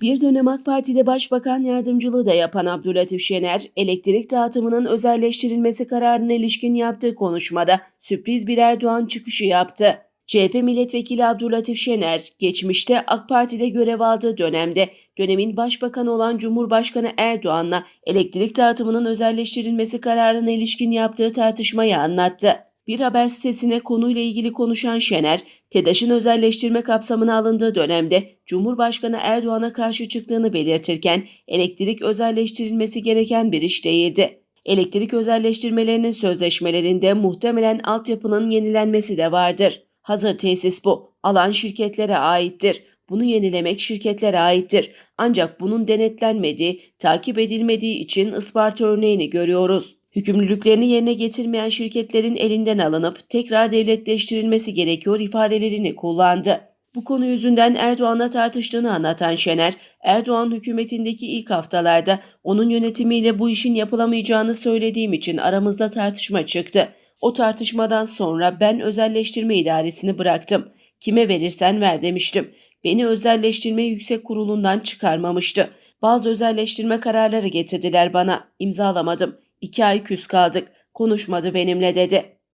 Bir dönem AK Parti'de Başbakan Yardımcılığı da yapan Abdülatif Şener, elektrik dağıtımının özelleştirilmesi kararına ilişkin yaptığı konuşmada sürpriz bir Erdoğan çıkışı yaptı. CHP milletvekili Abdülatif Şener, geçmişte AK Parti'de görev aldığı dönemde dönemin başbakanı olan Cumhurbaşkanı Erdoğan'la elektrik dağıtımının özelleştirilmesi kararına ilişkin yaptığı tartışmayı anlattı. Bir haber sitesine konuyla ilgili konuşan Şener, TEDAŞ'ın özelleştirme kapsamına alındığı dönemde Cumhurbaşkanı Erdoğan'a karşı çıktığını belirtirken elektrik özelleştirilmesi gereken bir iş değildi. Elektrik özelleştirmelerinin sözleşmelerinde muhtemelen altyapının yenilenmesi de vardır. Hazır tesis bu. Alan şirketlere aittir. Bunu yenilemek şirketlere aittir. Ancak bunun denetlenmediği, takip edilmediği için Isparta örneğini görüyoruz. Hükümlülüklerini yerine getirmeyen şirketlerin elinden alınıp tekrar devletleştirilmesi gerekiyor ifadelerini kullandı. Bu konu yüzünden Erdoğan'la tartıştığını anlatan Şener, Erdoğan hükümetindeki ilk haftalarda onun yönetimiyle bu işin yapılamayacağını söylediğim için aramızda tartışma çıktı. O tartışmadan sonra ben özelleştirme idaresini bıraktım. Kime verirsen ver demiştim. Beni özelleştirme yüksek kurulundan çıkarmamıştı. Bazı özelleştirme kararları getirdiler bana. İmzalamadım. İki ay küs kaldık. Konuşmadı benimle dedi.